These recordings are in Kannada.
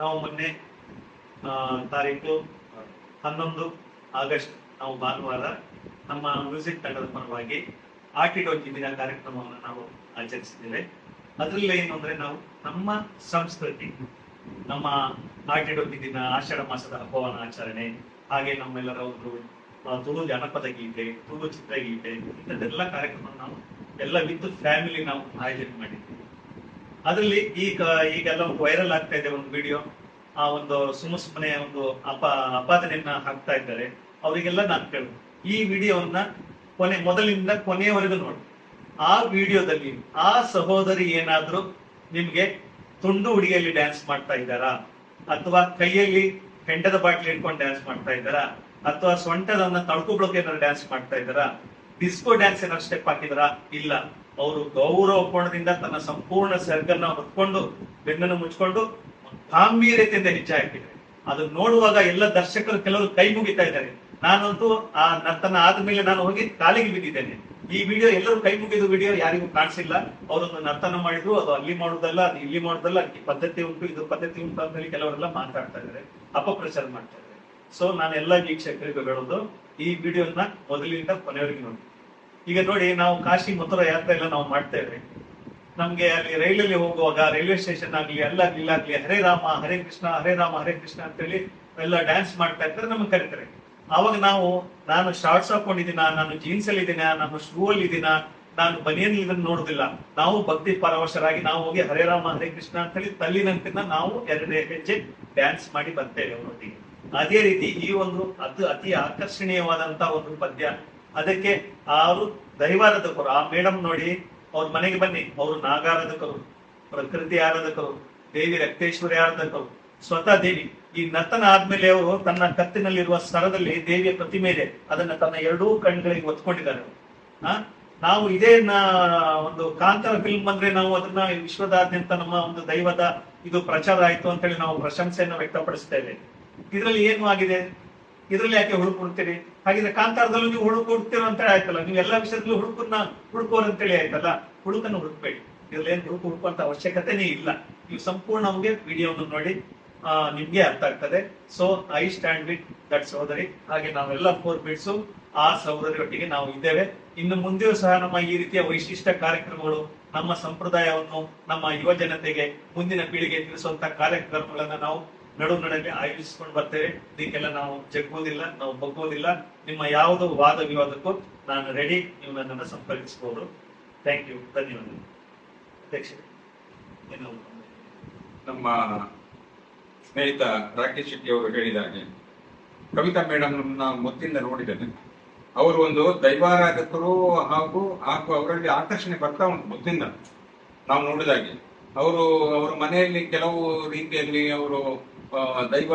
ನಾವು ಮೊನ್ನೆ ತಾರೀಕು ಹನ್ನೊಂದು ಆಗಸ್ಟ್, ನಾವು ಭಾನುವಾರ ನಮ್ಮ ಮ್ಯೂಸಿಕ್ ತಂಡದ ಪರವಾಗಿ ಆಟಿಡೋಜಿ ದಿನ ಕಾರ್ಯಕ್ರಮವನ್ನು ನಾವು ಆಚರಿಸಿದ್ದೇವೆ. ಅದರಲ್ಲಿ ಏನು ಅಂದ್ರೆ ನಾವು ನಮ್ಮ ಸಂಸ್ಕೃತಿ, ನಮ್ಮ ಆಟಿಡೋಜಿ ದಿನ ಆಷಾಢ ಮಾಸದ ಹಬ್ಬವನ್ನ ಆಚರಣೆ, ಹಾಗೆ ನಮ್ಮೆಲ್ಲರ ಒಂದು ತುಳು ಜನಪದ ಗೀತೆ, ತುಳು ಚಿತ್ರಗೀತೆ, ಇಂಥದ್ದೆಲ್ಲ ಕಾರ್ಯಕ್ರಮ ನಾವು ಎಲ್ಲ ವಿತ್ ಫ್ಯಾಮಿಲಿ ನಾವು ಆಯೋಜನೆ ಮಾಡಿದ್ದೀವಿ. ಅದರಲ್ಲಿ ಈಗ ಈಗೆಲ್ಲ ಒಂದು ವೈರಲ್ ಆಗ್ತಾ ಇದೆ ಒಂದು ವಿಡಿಯೋ ಆ ಒಂದು ಸುಮ್ಮ ಸುಮ್ಮನೆ ಒಂದು ಅಪ ಅಪಾದನೆಯನ್ನ ಹಾಕ್ತಾ ಇದ್ದಾರೆ. ಅವರಿಗೆಲ್ಲ ನಾನು ಕೇಳಿದೆ. ಈ ವಿಡಿಯೋವನ್ನ ಕೊನೆ ಮೊದಲಿಂದ ಕೊನೆಯವರೆಗೂ ನೋಡಿ. ಆ ವಿಡಿಯೋದಲ್ಲಿ ಆ ಸಹೋದರಿ ಏನಾದ್ರೂ ನಿಮ್ಗೆ ತುಂಡು ಹುಡುಗಿಯಲ್ಲಿ ಡ್ಯಾನ್ಸ್ ಮಾಡ್ತಾ ಇದ್ದಾರಾ? ಅಥವಾ ಕೈಯಲ್ಲಿ ಹೆಂಡದ ಬಾಟ್ಲಿ ಇಟ್ಕೊಂಡು ಡ್ಯಾನ್ಸ್ ಮಾಡ್ತಾ ಇದ್ದಾರಾ? ಅಥವಾ ಸೊಂಟದನ್ನ ತಳ್ಕೊಬ್ಳಕ್ಕೆ ಏನಾದ್ರು ಡ್ಯಾನ್ಸ್ ಮಾಡ್ತಾ ಇದ್ದಾರಾ? ಡಿಸ್ಕೋ ಡ್ಯಾನ್ಸ್ ಏನಾದ್ರು ಸ್ಟೆಪ್ ಹಾಕಿದಾರಾ? ಇಲ್ಲ. ಅವರು ಗೌರವ ಕೋಣದಿಂದ ತನ್ನ ಸಂಪೂರ್ಣ ಸರ್ಗನ್ನ ಹೊತ್ಕೊಂಡು ಬೆನ್ನನ್ನು ಮುಚ್ಕೊಂಡು ಗಾಂಭೀರ್ಯತೆಯಿಂದ ಹೆಜ್ಜೆ ಹಾಕಿದ್ದಾರೆ. ಅದನ್ನ ನೋಡುವಾಗ ಎಲ್ಲ ದರ್ಶಕರು ಕೆಲವರು ಕೈ ಮುಗಿತಾ ಇದ್ದಾರೆ. ನಾನಂತೂ ಆ ನರ್ತನ ಆದ್ಮೇಲೆ ನಾನು ಹೋಗಿ ಕಾಲಿಗೆ ಬಿದ್ದಿದ್ದೇನೆ. ಈ ವಿಡಿಯೋ ಎಲ್ಲರೂ ಕೈ ಮುಗಿದ ವಿಡಿಯೋ ಯಾರಿಗೂ ಕಾಣಿಸಿಲ್ಲ. ಅವರೊಂದು ನರ್ತನ ಮಾಡಿದ್ರು, ಅದು ಅಲ್ಲಿ ಮಾಡುದಲ್ಲ, ಅದು ಇಲ್ಲಿ ಮಾಡುದಲ್ಲ ಅದಕ್ಕೆ ಪದ್ಧತಿ ಉಂಟು, ಇದು ಪದ್ಧತಿ ಉಂಟು ಅಂತ ಹೇಳಿ ಕೆಲವರೆಲ್ಲ ಮಾತಾಡ್ತಾ ಇದ್ದಾರೆ, ಅಪಪ್ರಚಾರ ಮಾಡ್ತಾ ಇದ್ದಾರೆ. ಸೊ ನಾನು ಎಲ್ಲ ವೀಕ್ಷಕರಿಗೂ ಹೇಳೋದು, ಈ ವಿಡಿಯೋನ ಮೊದಲಿನಿಂದ ಕೊನೆಯವರೆಗೆ ನೋಡಿ. ಈಗ ನೋಡಿ, ನಾವು ಕಾಶಿ ಮಥುರಾ ಯಾತ್ರೆ ಎಲ್ಲ ನಾವು ಮಾಡ್ತೇವೆ ನಮ್ಗೆ ಅಲ್ಲಿ ರೈಲಲ್ಲಿ ಹೋಗುವಾಗ, ರೈಲ್ವೆ ಸ್ಟೇಷನ್ ಆಗ್ಲಿ ಅಲ್ಲಾಗ್ಲಿ ಇಲ್ಲಾಗ್ಲಿ ಹರೇ ರಾಮ, ಹರೇ ಕೃಷ್ಣ, ಹರೇ ರಾಮ, ಹರೇ ಕೃಷ್ಣ ಅಂತೇಳಿ ಎಲ್ಲ ಡ್ಯಾನ್ಸ್ ಮಾಡ್ತಾ ಇರ್ತಾರೆ ನಮ್ಗೆ ಕರೀತಾರೆ. ಅವಾಗ ನಾವು, ನಾನು ಶಾರ್ಟ್ಸ್ ಹಾಕೊಂಡಿದ್ದೀನ, ನಾನು ಜೀನ್ಸ್ ಅಲ್ಲಿ ಇದ್ದೀನ, ನಾನು ಶೂ ಅಲ್ಲಿ ಇದ್ದೀನ, ನಾನು ಬನಿಯನ್ ಇದನ್ನ ನೋಡುದಿಲ್ಲ. ನಾವು ಭಕ್ತಿ ಪರವಶರಾಗಿ ನಾವು ಹೋಗಿ ಹರೇ ರಾಮ, ಹರೇ ಕೃಷ್ಣ ಅಂತ ಹೇಳಿ ತಲ್ಲಿನಂತಿನ ನಾವು ಎರಡು ಹೆಜ್ಜೆ ಡ್ಯಾನ್ಸ್ ಮಾಡಿ ಬರ್ತೇವೆ ಅವರೊಟ್ಟಿಗೆ ಅದೇ ರೀತಿ ಈ ಒಂದು ಅದು ಅತಿ ಆಕರ್ಷಣೀಯವಾದಂತಹ ಒಂದು ಪದ್ಯ. ಅದಕ್ಕೆ ಅವರು ದೈವಾರಾಧಕರು, ಆ ಮೇಡಮ್ ನೋಡಿ, ಅವ್ರ ಮನೆಗೆ ಬನ್ನಿ. ಅವರು ನಾಗಾರಾಧಕರು, ಪ್ರಕೃತಿ ಆರಾಧಕರು, ದೇವಿ ರಕ್ತೇಶ್ವರಿ ಆರಾಧಕರು, ಸ್ವತಃ ದೇವಿ. ಈ ನರ್ತನ ಆದ್ಮೇಲೆ ಅವರು ತನ್ನ ಕತ್ತಿನಲ್ಲಿರುವ ಸರದಲ್ಲಿ ದೇವಿಯ ಪ್ರತಿಮೆ ಇದೆ. ಅದನ್ನ ತನ್ನ ಎರಡೂ ಕಣ್ಗಳಿಗೆ ಒತ್ಕೊಂಡಿದ್ದಾರೆ. ಆ? ನಾವು ಇದೇ ಒಂದು ಕಾಂತರ ಫಿಲ್ಮ್ ಬಂದ್ರೆ ನಾವು ಅದನ್ನ ವಿಶ್ವದಾದ್ಯಂತ ನಮ್ಮ ಒಂದು ದೈವದ ಇದು ಪ್ರಚಾರ ಆಯ್ತು ಅಂತೇಳಿ ನಾವು ಪ್ರಶಂಸೆಯನ್ನು ವ್ಯಕ್ತಪಡಿಸ್ತೇವೆ ಇದರಲ್ಲಿ ಏನು ಆಗಿದೆ? ಇದರಲ್ಲಿ ಯಾಕೆ ಹುಡುಕೊಡ್ತೀರಿ ಹಾಗಿದ್ರೆ ಕಾಂತಾರದಲ್ಲೂ ನೀವು ಹುಡುಕೊಡ್ತೀರ ಅಂತ ಆಯ್ತಲ್ಲ? ನೀವು ಎಲ್ಲಾ ವಿಷಯದಲ್ಲೂ ಹುಡುಕನ್ನ ಹುಡುಕೋರ್ ಅಂತೇಳಿ ಆಯ್ತಲ್ಲ? ಹುಡುಕನ್ನು ಹುಡುಕ್ಬೇಡಿ. ಇದ್ರಲ್ಲಿ ಹುಡುಕು ಹುಡುಕುವಂತ ಅವಶ್ಯಕತೆನೇ ಇಲ್ಲ. ನೀವು ಸಂಪೂರ್ಣ ನಮಗೆ ವಿಡಿಯೋವನ್ನು ನೋಡಿ ಆ, ನಿಮ್ಗೆ ಅರ್ಥ ಆಗ್ತದೆ. So I stand with that ಸಹೋದರಿ. ಹಾಗೆ ನಾವೆಲ್ಲ ಫೋರ್ ಬಿಟ್ಸು ಆ ಸಹೋದರಿ ಒಟ್ಟಿಗೆ ನಾವು ಇದ್ದೇವೆ. ಇನ್ನು ಮುಂದೆಯೂ ಸಹ ನಮ್ಮ ಈ ರೀತಿಯ ವೈಶಿಷ್ಟ ಕಾರ್ಯಕ್ರಮಗಳು ನಮ್ಮ ಸಂಪ್ರದಾಯವನ್ನು ನಮ್ಮ ಯುವ ಜನತೆಗೆ ಮುಂದಿನ ಪೀಳಿಗೆ ತಿಳಿಸುವಂತ ಕಾರ್ಯಕ್ರಮಗಳನ್ನ ನಾವು ನಡು ನಡುವೆ ಆಯೋಜಿಸಿಕೊಂಡು ಬರ್ತೇವೆ. ಇದಕ್ಕೆಲ್ಲ ನಾವು ಜಗ್ಗೋದಿಲ್ಲ, ನಾವು ಬಗ್ಗೋದಿಲ್ಲ. ನಿಮ್ಮ ಯಾವುದೋ ವಾದ ವಿವಾದಕ್ಕೂ ನಾನು ರೆಡಿ ನೀವು ನನ್ನನ್ನು ಸಂಪರ್ಕಿಸಬಹುದು ಥ್ಯಾಂಕ್ ಯು ಧನ್ಯವಾದಗಳು. ಅಧ್ಯಕ್ಷರೇ, ಏನು? ನಮ್ಮ ಸ್ನೇಹಿತ ರಾಕೇಶ್ ಶೆಟ್ಟಿ ಅವರು ಹೇಳಿದ ಹಾಗೆ ಕವಿತಾ ಮೇಡಮ್ ಮೊದಲಿಂದ ನೋಡಿದ್ದೇನೆ. ಅವರು ಒಂದು ದೈವಾರಾಧಕರು ಹಾಗೂ ಹಾಗೂ ಅವರಲ್ಲಿ ಆಕರ್ಷಣೆ ಬರ್ತಾ ಉಂಟು ಮೊದಲಿಂದ ನಾವು ನೋಡಿದಾಗೆ. ಅವರು, ಅವರ ಮನೆಯಲ್ಲಿ ಕೆಲವು ರೀತಿಯಲ್ಲಿ ಅವರು ದೈವ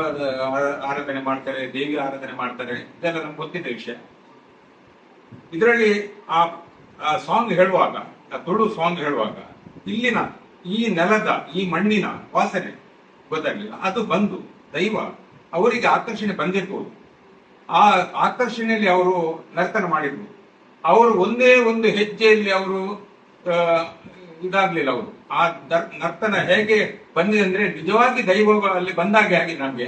ಆರಾಧನೆ ಮಾಡ್ತಾರೆ, ದೇವಿ ಆರಾಧನೆ ಮಾಡ್ತಾರೆ, ಇದೆಲ್ಲ ನಮ್ಗೆ ಗೊತ್ತಿದ್ದ ವಿಷಯ. ಇದರಲ್ಲಿ ಆ ಸಾಂಗ್ ಹೇಳುವಾಗ, ಆ ತುಳು ಸಾಂಗ್ ಹೇಳುವಾಗ, ಇಲ್ಲಿನ ಈ ನೆಲದ, ಈ ಮಣ್ಣಿನ ವಾಸನೆ ಗೊತ್ತಾಗ್ಲಿಲ್ಲ. ಅದು ಬಂದು ದೈವ ಅವರಿಗೆ ಆಕರ್ಷಣೆ ಬಂದಿರ್ಬೋದು. ಆ ಆಕರ್ಷಣೆಯಲ್ಲಿ ಅವರು ನರ್ತನ ಮಾಡಿದ್ರು ಅವರು ಒಂದೇ ಒಂದು ಹೆಜ್ಜೆಯಲ್ಲಿ ಅವರು ಇದಾಗ್ಲಿಲ್ಲ ಅವರು. ಆ ನರ್ತನ ಹೇಗೆ ಬಂದಿದೆ ಅಂದ್ರೆ ನಿಜವಾಗಿ ದೈವ ಅಲ್ಲಿ ಬಂದಾಗೆ ಆಗಿದೆ ನಮ್ಗೆ.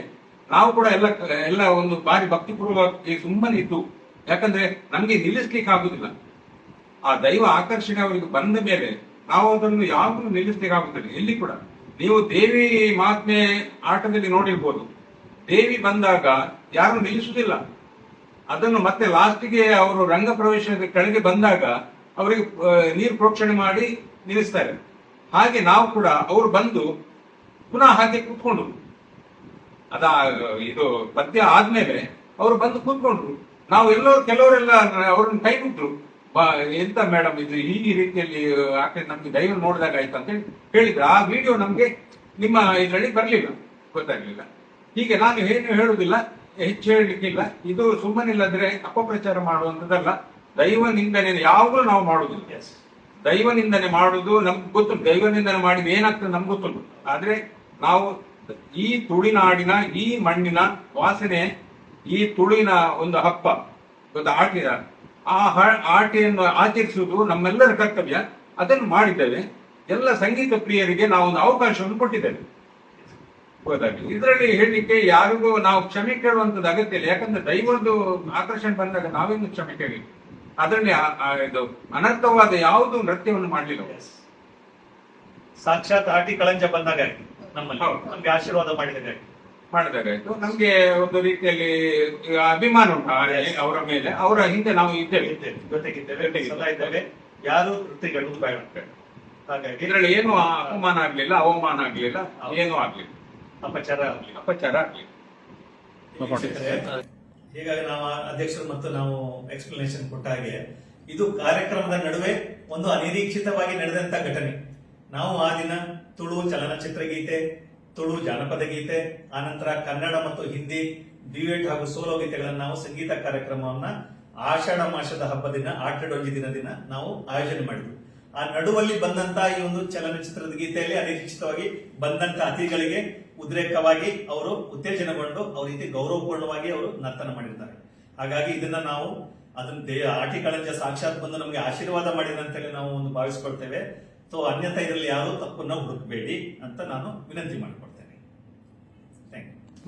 ನಾವು ಕೂಡ ಎಲ್ಲ ಎಲ್ಲ ಒಂದು ಬಾರಿ ಭಕ್ತಿಪೂರ್ವಕವಾಗಿ ಸುಮ್ಮನೆ ಇದ್ದು, ಯಾಕಂದ್ರೆ ನಮ್ಗೆ ನಿಲ್ಲಿಸ್ಲಿಕ್ಕೆ ಆಗುದಿಲ್ಲ. ಆ ದೈವ ಆಕರ್ಷಣೆ ಅವರಿಗೆ ಬಂದ ಮೇಲೆ ನಾವು ಅದನ್ನು ಯಾವಾಗಲೂ ನಿಲ್ಲಿಸ್ಲಿಕ್ಕೆ ಆಗುದಿಲ್ಲ, ಎಲ್ಲಿ ಕೂಡ. ನೀವು ದೇವಿ ಮಹಾತ್ಮೆ ಆಟದಲ್ಲಿ ನೋಡಿರ್ಬೋದು. ದೇವಿ ಬಂದಾಗ ಯಾರು ನಿಲ್ಲಿಸುವುದಿಲ್ಲ ಅದನ್ನು ಮತ್ತೆ ಲಾಸ್ಟ್ಗೆ ಅವರು ರಂಗ ಪ್ರವೇಶದ ಕೆಳಗೆ ಬಂದಾಗ, ಅವರಿಗೆ ನೀರು ಪ್ರೋಕ್ಷಣೆ ಮಾಡಿ ನಿಲ್ಲಿಸ್ತಾರೆ. ಹಾಗೆ ನಾವು ಕೂಡ ಅವರು ಬಂದು ಪುನಃ ಹಾಗೆ ಕೂತ್ಕೊಂಡ್ರು ಅದ ಇದು ಪದ್ಯ ಆದ್ಮೇಲೆ ಅವರು ಬಂದು ಕೂತ್ಕೊಂಡ್ರು. ನಾವು ಎಲ್ಲರೂ ಕೆಲವರೆಲ್ಲ ಅವ್ರನ್ನ ಕೈ ಬಿಟ್ರು ಎಂತ ಮೇಡಮ್ ಇದು ಈ ರೀತಿಯಲ್ಲಿ ಆಕೆ ನಮ್ಗೆ ದೈವ ನೋಡಿದಾಗ ಆಯ್ತು ಅಂತ ಹೇಳಿ ಹೇಳಿದ್ರು. ಆ ವಿಡಿಯೋ ನಮ್ಗೆ ನಿಮ್ಮ ಇದರಲ್ಲಿ ಬರ್ಲಿಲ್ಲ. ಗೊತ್ತಾಗ್ಲಿಲ್ಲ. ಹೀಗೆ ನಾನು ಏನು ಹೇಳುದಿಲ್ಲ ಹೆಚ್ಚು ಹೇಳಲಿಕ್ಕಿಲ್ಲ. ಇದು ಸುಮ್ಮನಿಲ್ಲದ್ರೆ ಅಪಪ್ರಚಾರ ಮಾಡುವಂತದಲ್ಲ ದೈವ ನಿಂದನೆ ಯಾವಾಗಲೂ ನಾವು ಮಾಡುದಿಲ್ಲ ಎಸ್ ದೈವ ನಿಂದನೆ ಮಾಡುದು ನಮ್ಗೆ ಗೊತ್ತುಂಟು. ದೈವ ನಿಂದನೆ ಏನಾಗ್ತದೆ ನಮ್ಗೆ ಗೊತ್ತುಂಟು. ಆದ್ರೆ ನಾವು ಈ ತುಳಿನಾಡಿನ, ಈ ಮಣ್ಣಿನ ವಾಸನೆ, ಈ ತುಳಿನ ಒಂದು ಹಬ್ಬ, ಒಂದು ಆಟಿನ ಆ ಆಟೆಯನ್ನು ಆಚರಿಸುವುದು ನಮ್ಮೆಲ್ಲರ ಕರ್ತವ್ಯ. ಅದನ್ನು ಮಾಡಿದ್ದೇವೆ. ಎಲ್ಲ ಸಂಗೀತ ಪ್ರಿಯರಿಗೆ ನಾವು ಒಂದು ಅವಕಾಶವನ್ನು ಕೊಟ್ಟಿದ್ದೇವೆ. ಇದರಲ್ಲಿ ಹೇಳಲಿಕ್ಕೆ ಯಾರಿಗೂ ನಾವು ಕ್ಷಮೆ ಕೇಳುವಂತದ್ದು ಅಗತ್ಯ ಇಲ್ಲ. ಯಾಕಂದ್ರೆ ದೈವದ್ದು ಆಕರ್ಷಣೆ ಬಂದಾಗ ನಾವೇನು ಕ್ಷಮೆ ಕೇಳಿ ಅದರಲ್ಲಿ ಇದು ಅನರ್ಥವಾದ ಯಾವುದು ನೃತ್ಯವನ್ನು ಮಾಡಲಿಲ್ಲ ಸಾಕ್ಷಾತ್ ಆಟಿ ಕಳಂಜ ಬಂದಾಗ ನಮ್ಮಲ್ಲಿ. ನಮ್ಗೆ ಆಶೀರ್ವಾದ ಮಾಡಿದಾಗ ಆಯ್ತು. ಮಾಡಿದಾಗಾಯ್ತು ನಮ್ಗೆ ಒಂದು ರೀತಿಯಲ್ಲಿ ಅಭಿಮಾನ ಉಂಟು ಅವರ ಮೇಲೆ. ಅವರ ಹಿಂದೆ ನಾವು ಇದ್ದೇವೆ. ಇದ್ದೇವೆ, ಜೊತೆಗಿದ್ದೇವೆ. ಜೊತೆಗಿದ್ದೇವೆ. ಸದಾ ಇದ್ದೇವೆ. ಯಾರು ವೃತ್ತಿಗಳು ಬೇಡ ಹಾಗಾಗಿ ಇದರಲ್ಲಿ ಏನು ಅಪಮಾನ ಆಗ್ಲಿಲ್ಲ ಅವಮಾನ ಆಗ್ಲಿಲ್ಲ ಏನು ಆಗ್ಲಿಲ್ಲ. ಅಪಚಾರ ಆಗ್ಲಿಲ್ಲ. ಅಪಚಾರ ಆಗ್ಲಿಲ್ಲ. ಹೀಗಾಗಿ ನಾವು ಅಧ್ಯಕ್ಷರು ಮತ್ತು ನಾವು ಎಕ್ಸ್ಪ್ಲನೇಷನ್ ಕೊಟ್ಟ ಹಾಗೆ ಇದು ಕಾರ್ಯಕ್ರಮದ ನಡುವೆ ಒಂದು ಅನಿರೀಕ್ಷಿತವಾಗಿ ನಡೆದಂತ ಘಟನೆ. ನಾವು ಆ ದಿನ ತುಳು ಚಲನಚಿತ್ರ ಗೀತೆ, ತುಳು ಜಾನಪದ ಗೀತೆ ಆನಂತರ ಕನ್ನಡ ಮತ್ತು ಹಿಂದಿ, ಡ್ಯೂಯೆಟ್ ಹಾಗೂ ಸೋಲೋ ಗೀತೆಗಳನ್ನು ನಾವು ಸಂಗೀತ ಕಾರ್ಯಕ್ರಮವನ್ನ ಆಷಾಢ ಮಾಸದ ಹಬ್ಬ ದಿನ ಆಟಡೊಂಜಿ ದಿನ ದಿನ ನಾವು ಆಯೋಜನೆ ಮಾಡಿದ್ವಿ. ಆ ನಡುವಲ್ಲಿ ಬಂದಂತ ಈ ಒಂದು ಚಲನಚಿತ್ರದ ಗೀತೆಯಲ್ಲಿ ಅನಿರೀಕ್ಷಿತವಾಗಿ ಬಂದಂತ ಅತಿಥಿಗಳಿಗೆ ಉದ್ರೇಕವಾಗಿ ಅವರು ಉತ್ತೇಜನಗೊಂಡು ಅವ್ರ ರೀತಿ ಗೌರವಪೂರ್ಣವಾಗಿ ಅವರು ನರ್ತನ ಮಾಡಿರ್ತಾರೆ. ಹಾಗಾಗಿ ಇದನ್ನ ನಾವು ಅದನ್ನ ದೇ ಆಟಿ ಕಳಂಜ ಸಾಕ್ಷಾತ್ ಬಂದು ನಮಗೆ ಆಶೀರ್ವಾದ ಮಾಡಿದಂತೇಳಿ ನಾವು ಒಂದು ಭಾವಿಸ್ಕೊಳ್ತೇವೆ. ಸೊ ಅನ್ಯತಾ ಇದರಲ್ಲಿ ಯಾರು ತಪ್ಪನ್ನು ಹುಡುಕಬೇಡಿ ಅಂತ ನಾನು ವಿನಂತಿ ಮಾಡ್ಕೊಳ್ತೇನೆ.